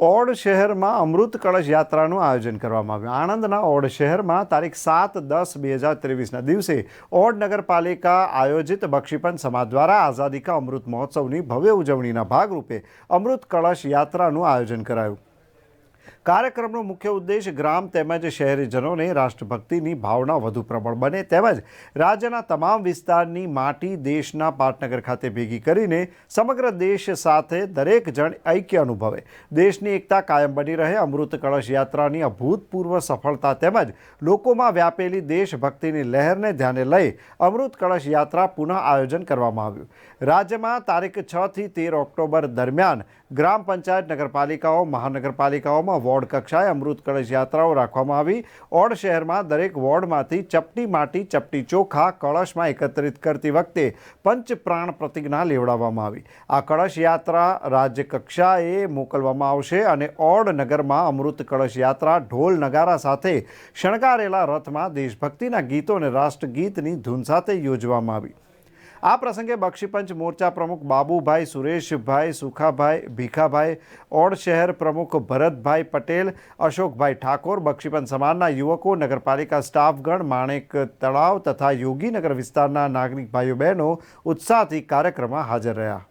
Odd શહેરમાં અમૃત કળશ યાત્રાનું આયોજન કરવામાં આવ્યું. આણંદના ઓડ શહેરમાં તારીખ સાત દસ બે હજાર ત્રેવીસના દિવસે ઓડ નગરપાલિકા આયોજિત બક્ષીપંચ સમાજ દ્વારા આઝાદી કા અમૃત મહોત્સવની ભવ્ય ઉજવણીના ભાગરૂપે અમૃત કળશ યાત્રાનું આયોજન કરાયું. કાર્યક્રમનો મુખ્ય ઉદ્દેશ ગ્રામ તેમજ શહેરીજનોને રાષ્ટ્રભક્તિની ભાવના વધુ પ્રબળ બને તેમજ રાજ્યના તમામ વિસ્તારની માટી દેશના પાટનગર ખાતે ભેગી કરીને સમગ્ર દેશ સાથે દરેક જણ ઐક્ય અનુભવે. દેશની એકતા કાયમ બની રહે, અમૃત કળશ યાત્રાની અભૂતપૂર્વ સફળતા તેમજ લોકોમાં વ્યાપેલી દેશભક્તિની લહેરને ધ્યાને લઈ અમૃત કળશ યાત્રા પુનઃ આયોજન કરવામાં આવ્યું. રાજ્યમાં તારીખ છથી તેર ઓક્ટોબર દરમિયાન ગ્રામ પંચાયત, નગરપાલિકાઓ, મહાનગરપાલિકાઓમાં વોર્ડ કક્ષાએ અમૃત કળશ યાત્રાઓ રાખવામાં આવી. ઓડ શહેરમાં દરેક વોર્ડમાંથી ચપટી માટી, ચપટી ચોખા, કળશમાં એકત્રિત કરતી વખતે પંચ પ્રાણ પ્રતિજ્ઞા લેવડાવવામાં આવી. આ કળશ યાત્રા રાજ્ય કક્ષાએ મોકલવામાં આવશે અને ઓડ નગરમાં અમૃત કળશ યાત્રા ઢોલ નગારા સાથે શણગારેલા રથમાં દેશભક્તિના ગીતો અને રાષ્ટ્રગીતની ધૂન સાથે યોજવામાં આવી. આ પ્રસંગે બક્ષીપંચ મોરચા પ્રમુખ બાબુભાઈ સુરેશભાઈ, સુખાભાઈ ભીખાભાઈ, ઓડ શહેર પ્રમુખ ભરતભાઈ પટેલ, અશોકભાઈ ઠાકોર બક્ષીપંચ સમાજના યુવકો, નગરપાલિકા સ્ટાફગણ, માણેક તળાવ તથા યોગીનગર વિસ્તારના નાગરિક ભાઈઓ બહેનો ઉત્સાહથી કાર્યક્રમમાં હાજર રહ્યા.